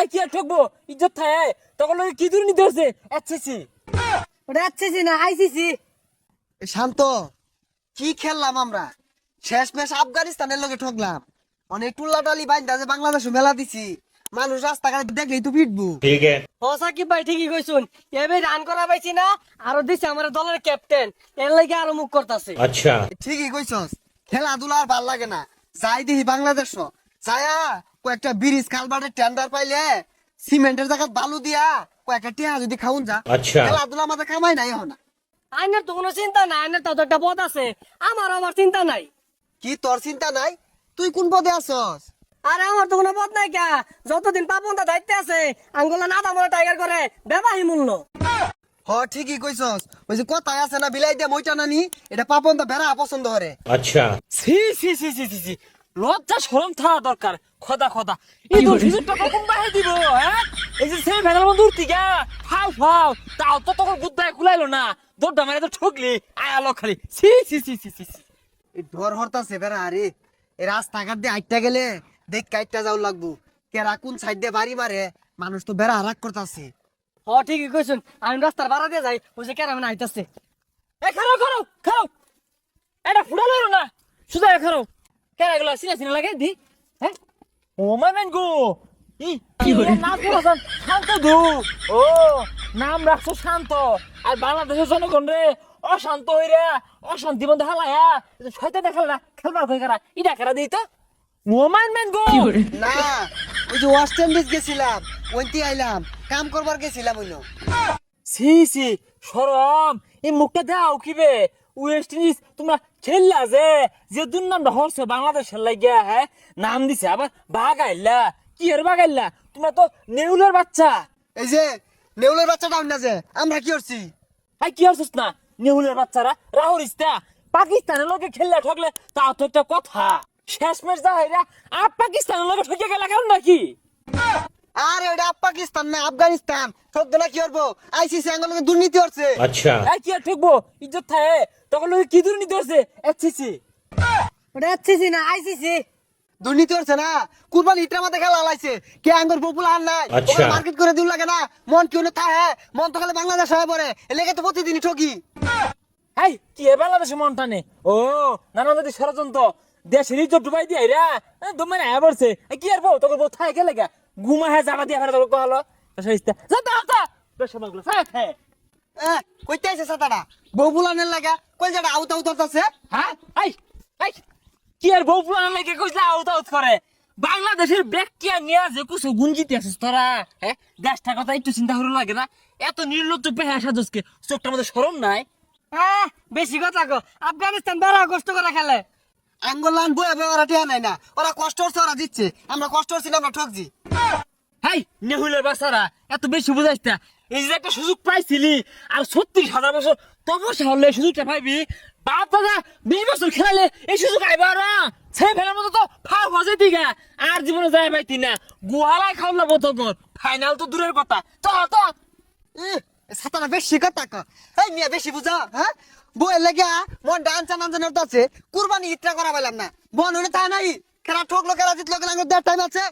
এই কি আর ঠকবো? ইজ্জত তখন কি দূর নিতে হচ্ছে ওটা না আইসিসি শান্ত। কি খেললাম আমরা? শেষ মেশ আফগানিস্তানের লোকে ঠকলাম। অনেক টুল্লাটালি বাইন্দা যে বাংলাদেশ মেলা দিছি। মানুষ রাস্তাঘাটে দেখলেই তো পিটবু ঠিক। আছে ভাই ঠিকই কইছুন। এবে রান করা পাইছি না আর দিছে আমার দলের ক্যাপ্টেন এর লাগি আরও মুখ করতাছে। আচ্ছা। ঠিকই কইছস। খেলাধুলা আর ভালো লাগে না। যাই দিহি বাংলাদেশ যায়া কয়েকটা ব্রিজ টেন্ডার পাইলে সিমেন্টের জায়গা বালু দিয়া কয়েকটা টিয়া যদি খাউন যা আচ্ছা। খেলাধুলা আমাদের কামাই নাই আইনের তো কোনো চিন্তা নাই আইনের তো একটা আছে। আমার আমার চিন্তা নাই। কি তোর চিন্তা নাই? তুই কোন পদে আছস? আরে আমার তো কোনো নাই যতদিন দায়িত্বে আছে আঙ্গুলা টাইগার করে মূল্য। হ ঠিকই কইছস। ওই যে কথায় আছে না বিলাই দিয়া মইটা নানি এটা পাপন বেড়া পছন্দ করে। আচ্ছা। সি সি সি সি সি লজ্জা শরম থাকা দরকার। খোদা খোদা। এই তো সুযোগটা কখন বাহে দিব হ্যাঁ? এই যে সেই ভেড়ার মধ্যে উঠতি গা ফাও ফাও তাও তো তখন গুদ্দায় খুলাইলো না। দৌড়টা মারে তো ঠকলি আয় আলো খালি। সি সি সি সি সি এই ডর হরতাছে বেড়া আরে। এই রাস্তাঘাট দিয়ে আইটা গেলে দেখ কাইটটা যাও লাগবো। কেরা কোন সাইড দিয়ে বাড়ি মারে মানুষ তো বেড়া হারাক করতাছে। হ ঠিকই কইছুন। আমি রাস্তার বাড়া দিয়ে যাই ওই যে কেরা মানে আইতাছে এ খারাও খারাও খারাও। এটা ফুড়ালো না। সুদা খারাও। কেরা গুলো সিনা সিনা লাগে দি? হ্যাঁ? ও মানেন গো! কি হলো? নাম পড়াছেন শান্ত দু। ও নাম রাখছো শান্ত। আর বাংলাদেশের জনগণ রে অশান্ত হইরা অশান্তি বন্ধ হালায়া ছয়টা দেখাল না খেলবার হয়ে গেরা ইটা খেলা দিই তো ও মানবেন গো! না ওই যে ওয়েস্ট ইন্ডিজ গেছিলাম ওইটি আইলাম কাম করবার গেছিলাম ওইন। সি সি সরম এই মুখটা দাও কিবে ওয়েস্ট ইন্ডিজ তোমরা খেললা যে? যে দুর্নামটা হরছে বাংলাদেশের লাগিয়া হ্যাঁ? নাম দিছে আবার বাগাইলা কি এর বাগাইলা তোমরা তো নেউলের বাচ্চা। এই যে নেউলের বাচ্চাটা না যে আমরা কি করছি? হাই কি হরছিস না? নেউলের বাচ্চারা রাহুল ইস্তা। পাকিস্তানের লোকে খেললে ঠকলে তা তো একটা কথা। শেষ ম্যাচ যা হইরা আর পাকিস্তানের লোকে ঠকে গেলে কেন নাকি? আর ওটা পাকিস্তান না আফগানিস্তান। শব্দ না কি করব আইসিসি আঙ্গল দুর্নীতি করছে আচ্ছা। এই কি ঠেকবো? ইজ্জত থাকে। তখন লোকে কি দুর্নীতি করছে এসিসি ওটা এসিসি না আইসিসি। দুর্নীতি করছে না। কুরবান ইটার মধ্যে খেলা লাইছে কে আঙ্গুর পপুলার নাই? আচ্ছা। মার্কেট করে দিন লাগে না। মন কি হলো তাহে মন তো খালি বাংলাদেশ হয়ে পড়ে। লেগে তো প্রতিদিন ঠকি। এই কি এ বাংলাদেশে মন টানে? ও নানা নদী ষড়যন্ত্র। দেশের ইজ্জত ডুবাই দিয়ে রা দমে না পড়ছে। কি আর বউ তোকে বউ থাকে লেগে গা ঘুমা হ্যাঁ জামা দিয়ে ফেরা তোকে কহলো সরিস্তা যা দাও যা। বেশ মাগলো হ্যাঁ হ্যাঁ। কইতে আইছে সাতাটা বউ বুলানের লাগা কই যাটা আউট আছে হ্যাঁ? আই আই কি আর বউ পুরানো লাগে কইলা আউট আউট করে? বাংলাদেশের ব্যাকটিয়া নিয়ে যে কুসো গুঞ্জিতে আছিস তোরা হ্যাঁ? দেশটা কথা একটু চিন্তা করে লাগে না। এত নির্লজ্জ পেহে আসা দোষকে চোখটার মধ্যে সরম নাই। হ্যাঁ বেশি কথা কো। আফগানিস্তান বেড়া কষ্ট করে খেলে। আঙ্গলান বয়ে বয়ে ওরা টিয়া নাই না। ওরা কষ্ট হচ্ছে, ওরা দিচ্ছে। আমরা কষ্ট হচ্ছি না, আমরা ঠকছি। হাই, নেহুলের বাচ্চারা, এত বেশি বুঝাইস না। এই যে একটা সুযোগ পাইছিলি, আর ছত্রিশ হাজার বছর তপস্যা হলে সুযোগটা পাইবি, বাপ দাদা, বিশ বছর খেলালে এই সুযোগ আইবা না সেই ফেলার মতো তো ফাও হজে দিগা আর জীবনে যায় পাইতি না। গুহালায় খাওয়া বতো তোর ফাইনাল তো দূরের কথা। তো তো সাতাটা বেশি কথা ক এই মিয়া, বেশি বুঝা হ্যাঁ বইয়ের লেগে মন ডান চান তো আছে কুরবানি ইটরা করা পাইলাম না। বন হলে তা নাই। খেলা ঠকলো, খেলা জিতলো, খেলা দেড় টাইম আছে।